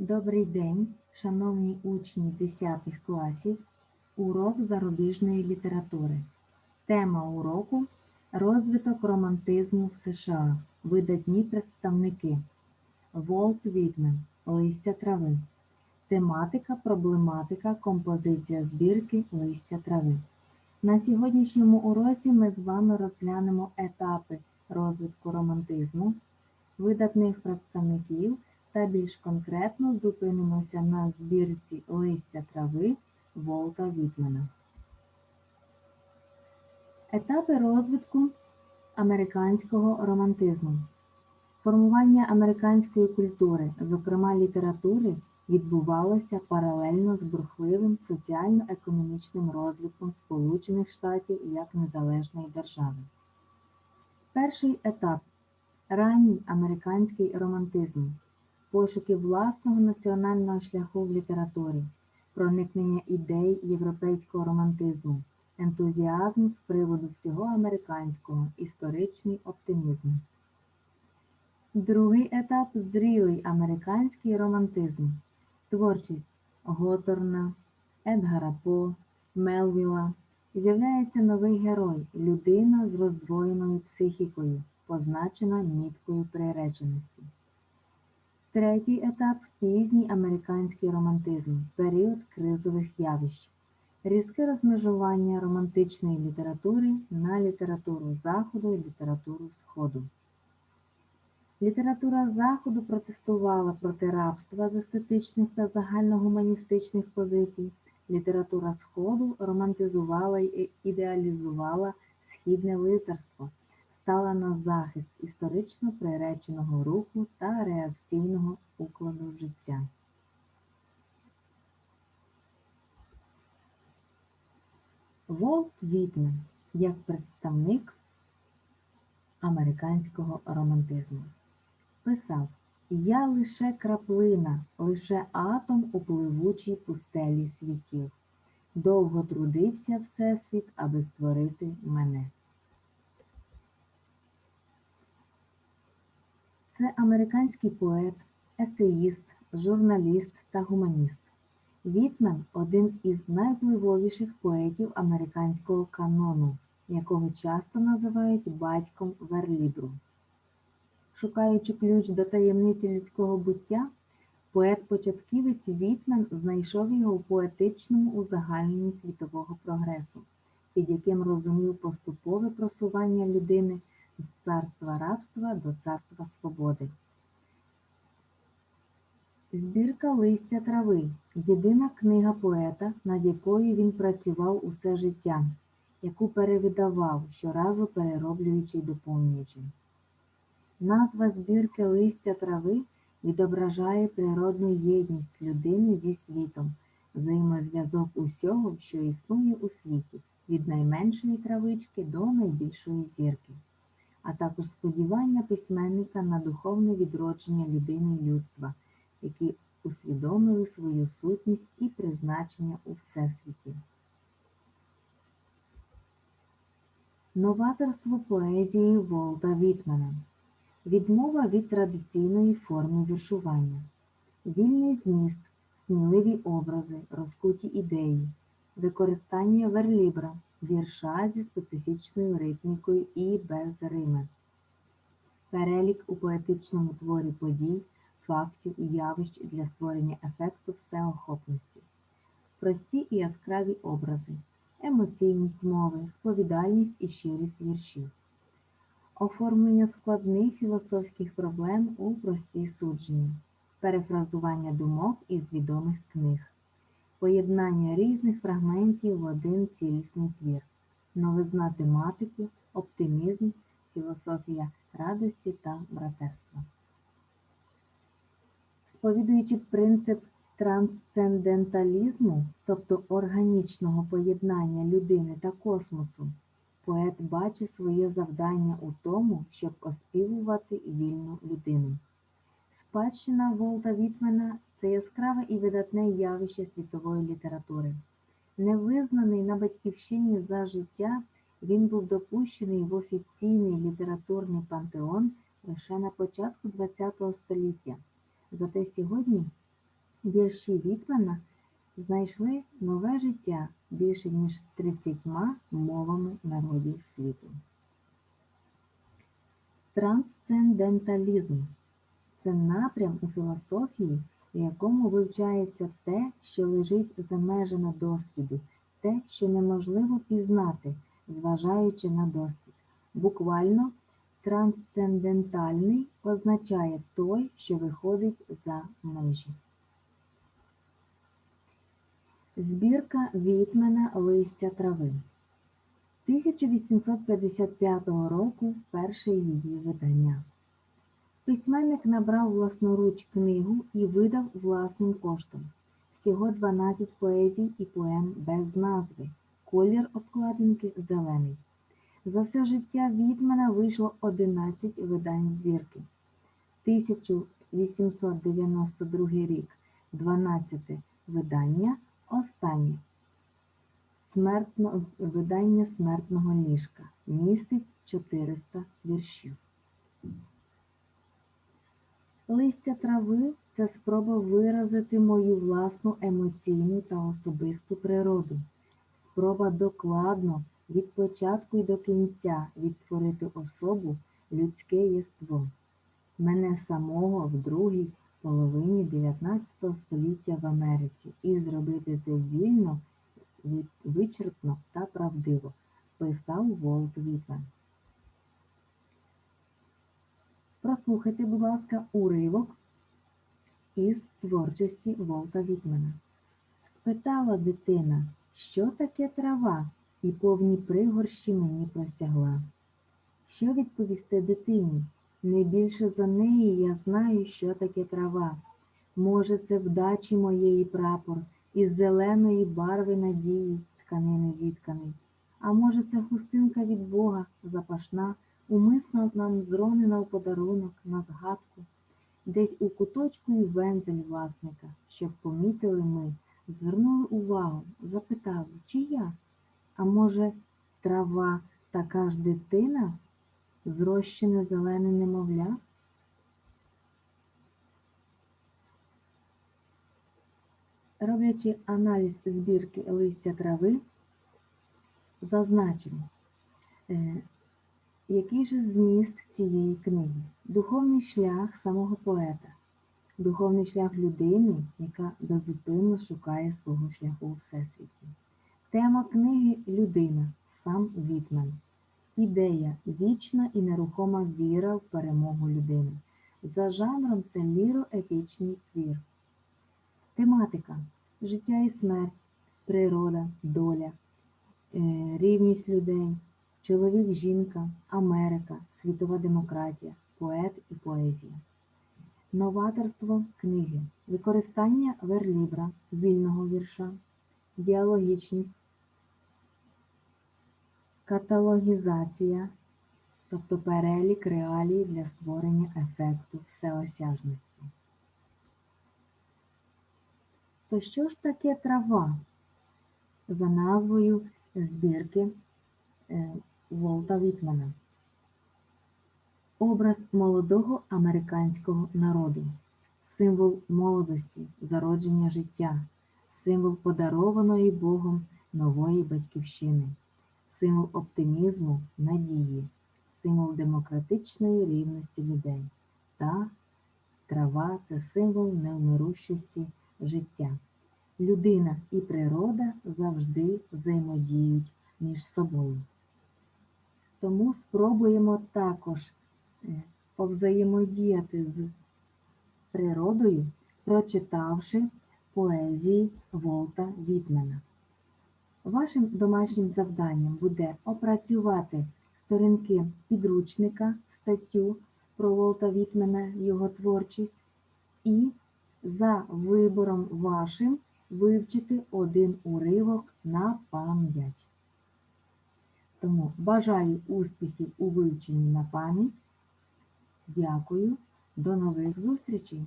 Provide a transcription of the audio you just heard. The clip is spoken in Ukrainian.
Добрий день, шановні учні 10 класів. Урок зарубіжної літератури. Тема уроку Розвиток романтизму в США. Видатні представники. Волт Вітмен. Листя трави. Тематика, проблематика, композиція збірки Листя трави. На сьогоднішньому уроці ми з вами розглянемо етапи розвитку романтизму, видатних представників та більш конкретно зупинимося на збірці листя трави Волта Вітмена. Етапи розвитку американського романтизму. Формування американської культури, зокрема літератури, відбувалося паралельно з бурхливим соціально-економічним розвитком Сполучених Штатів як незалежної держави. Перший етап ранній американський романтизм пошуки власного національного шляху в літературі, проникнення ідей європейського романтизму, ентузіазм з приводу всього американського, історичний оптимізм. Другий етап зрілий американський романтизм, творчість Готорна, Едгара По, Мелвіла. З'являється новий герой, людина з роздвоєною психікою, позначена міткою приреченості. Третій етап пізній американський романтизм, період кризових явищ, різке розмежування романтичної літератури на літературу Заходу і літературу Сходу. Література Заходу протестувала проти рабства з естетичних та загальногуманістичних позицій. Література Сходу романтизувала і ідеалізувала східне лицарство, стала на захист історично приреченого руху та реакційного укладу життя. Волт Вітмен як представник американського романтизму писав Я лише краплина, лише атом у пливучій пустелі світів. Довго трудився Всесвіт, аби створити мене. Це американський поет, есеїст, журналіст та гуманіст. Вітмен один із найвпливовіших поетів американського канону, якого часто називають батьком верлібру. Шукаючи ключ до таємниці людського буття, поет-початківець Вітмен знайшов його у поетичному узагальненні світового прогресу, під яким розумів поступове просування людини з царства рабства до царства свободи. Збірка листя трави єдина книга поета, над якою він працював усе життя, яку перевидавав, щоразу перероблюючи й доповнюючи. Назва збірки листя трави відображає природну єдність людини зі світом, взаємозв'язок усього, що існує у світі, від найменшої травички до найбільшої зірки а також сподівання письменника на духовне відродження людини і людства, які усвідомили свою сутність і призначення у Всесвіті. Новаторство поезії Волта Вітмана. Відмова від традиційної форми віршування, вільний зміст, сміливі образи, розкуті ідеї, використання верлібра, вірша зі специфічною ритмікою і без рими, перелік у поетичному творі подій, фактів і явищ для створення ефекту всеохопності, прості і яскраві образи, емоційність мови, сповідальність і щирість віршів, оформлення складних філософських проблем у простій судженні, перефразування думок із відомих книг поєднання різних фрагментів в один цілісний твір, новизна тематики, оптимізм, філософія радості та братерства. Сповідуючи принцип трансценденталізму, тобто органічного поєднання людини та космосу, поет бачить своє завдання у тому, щоб оспівувати вільну людину. Спадщина Волта Вітмена це яскраве і видатне явище світової літератури. Невизнаний на батьківщині за життя, він був допущений в офіційний літературний пантеон лише на початку ХХ століття. Зате сьогодні Вірші Вітмана знайшли нове життя більше ніж 30 мовами народів світу. Трансценденталізм це напрям у філософії, в якому вивчається те, що лежить за межами досвіду, те, що неможливо пізнати, зважаючи на досвід. Буквально трансцендентальний означає той, що виходить за межі. Збірка Вітмена Листя трави 1855 року перше її видання. Письменник набрав власноруч книгу і видав власним коштом. Всього 12 поезій і поем без назви. Колір обкладинки зелений. За все життя Вітмена вийшло 11 видань збірки. 1892 рік 12 видання, останнє смертно, видання смертного ліжка. Містить 400 віршів. Листя трави це спроба виразити мою власну емоційну та особисту природу. Спроба докладно від початку й до кінця відтворити особу людське єство. Мене самого в другій половині 19 століття в Америці і зробити це вільно, вичерпно та правдиво, писав Волт Вітмен. Прослухайте, будь ласка, уривок із творчості Волта Вітмена. Спитала дитина, що таке трава, і повні пригорщі мені простягла. Що відповісти дитині? Не більше за неї я знаю, що таке трава. Може, це вдачі моєї прапор із зеленої барви надії тканини зітканий. А може, це хустинка від Бога, запашна, умисно нам зронена в подарунок на згадку. Десь у куточку і вензель власника, щоб помітили ми, звернули увагу, запитали, чия? А може, трава така ж дитина, зрощене зелене немовля? Роблячи аналіз збірки листя трави, зазначимо, е, який же зміст цієї книги? Духовний шлях самого поета, духовний шлях людини, яка безупинно шукає свого шляху у Всесвіті. Тема книги людина, сам Вітмен. Ідея вічна і нерухома віра в перемогу людини. За жанром це ліроепічний твір. Тематика життя і смерть, природа, доля, е, рівність людей, чоловік, жінка, Америка, світова демократія, поет і поезія. Новаторство книги, використання верлібра, вільного вірша, діалогічність, каталогізація, тобто перелік реалій для створення ефекту всеосяжності. То що ж таке трава? За назвою збірки е, Волта Вітмана. Образ молодого американського народу, символ молодості, зародження життя, символ подарованої Богом нової батьківщини, символ оптимізму, надії, символ демократичної рівності людей. Та трава це символ невмирущості життя. Людина і природа завжди взаємодіють між собою. Тому спробуємо також е, повзаємодіяти з природою, прочитавши поезії Волта Вітмена. Вашим домашнім завданням буде опрацювати сторінки підручника, статтю про Волта Вітмена, його творчість і за вибором вашим вивчити один уривок на пам'ять. Тому бажаю успіхів у вивченні на пам'ять. Дякую, до нових зустрічей!